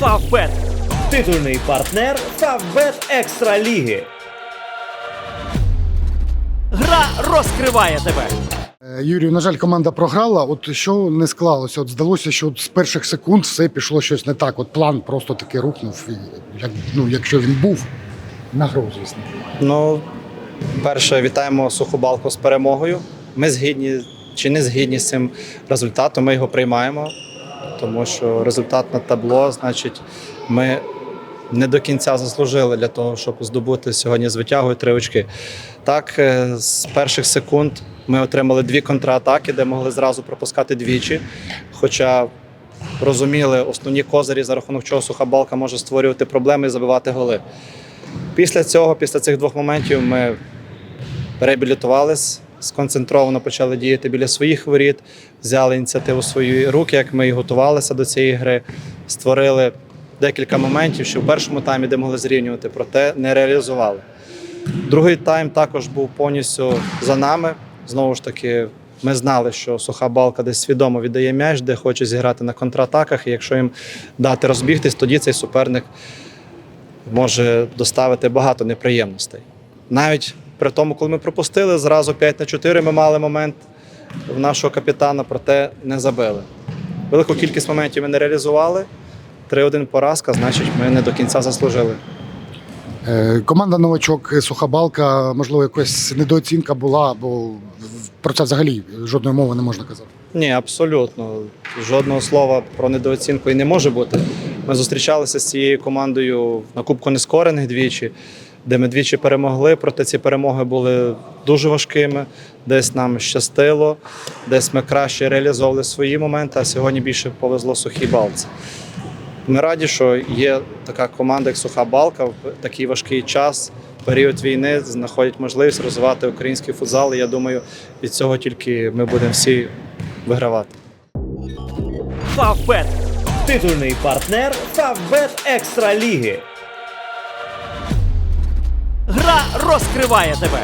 Фавбет. Титульний партнер Фавбет Екстра Ліги. Гра розкриває тебе. Е, Юрію, на жаль, команда програла. От що не склалося? От здалося, що от з перших секунд все пішло щось не так. От план просто таки рухнув. І, як, ну, якщо він був на гру, звісно. Ну, перше, вітаємо Сухобалку з перемогою. Ми згідні чи не згідні з цим результатом, ми його приймаємо, тому що результат на табло, значить, ми не до кінця заслужили для того, щоб здобути сьогодні з витягою три очки. Так, е, з перших секунд ми отримали дві контратаки, де могли зразу пропускати двічі. Хоча розуміли основні козирі, за рахунок чого суха балка може створювати проблеми і забивати голи. Після цього, після цих двох моментів, ми реабілітувались, сконцентровано почали діяти біля своїх воріт, взяли ініціативу в свої руки, як ми і готувалися до цієї гри, створили декілька моментів, що в першому таймі, де могли зрівнювати, проте не реалізували. Другий тайм також був повністю за нами. Знову ж таки, ми знали, що суха балка десь свідомо віддає м'яч, де хоче зіграти на контратаках. І якщо їм дати розбігтись, тоді цей суперник може доставити багато неприємностей. Навіть при тому, коли ми пропустили, зразу 5 на 4 ми мали момент в нашого капітана, проте не забили. Велику кількість моментів ми не реалізували. 3-1 поразка, значить, ми не до кінця заслужили. Е, команда новачок е, суха балка, можливо, якась недооцінка була, бо про це взагалі жодної мови не можна казати. Ні, абсолютно. Жодного слова про недооцінку і не може бути. Ми зустрічалися з цією командою на Кубку Нескорених двічі, де ми двічі перемогли, проте ці перемоги були дуже важкими. Десь нам щастило, десь ми краще реалізовували свої моменти, а сьогодні більше повезло сухій балці. Ми раді, що є така команда, як Суха Балка, в такий важкий час, період війни, знаходять можливість розвивати український футзал. І я думаю, від цього тільки ми будемо всі вигравати. Фавбет. Титульний партнер Фавбет Екстра Ліги. Розкриває тебе.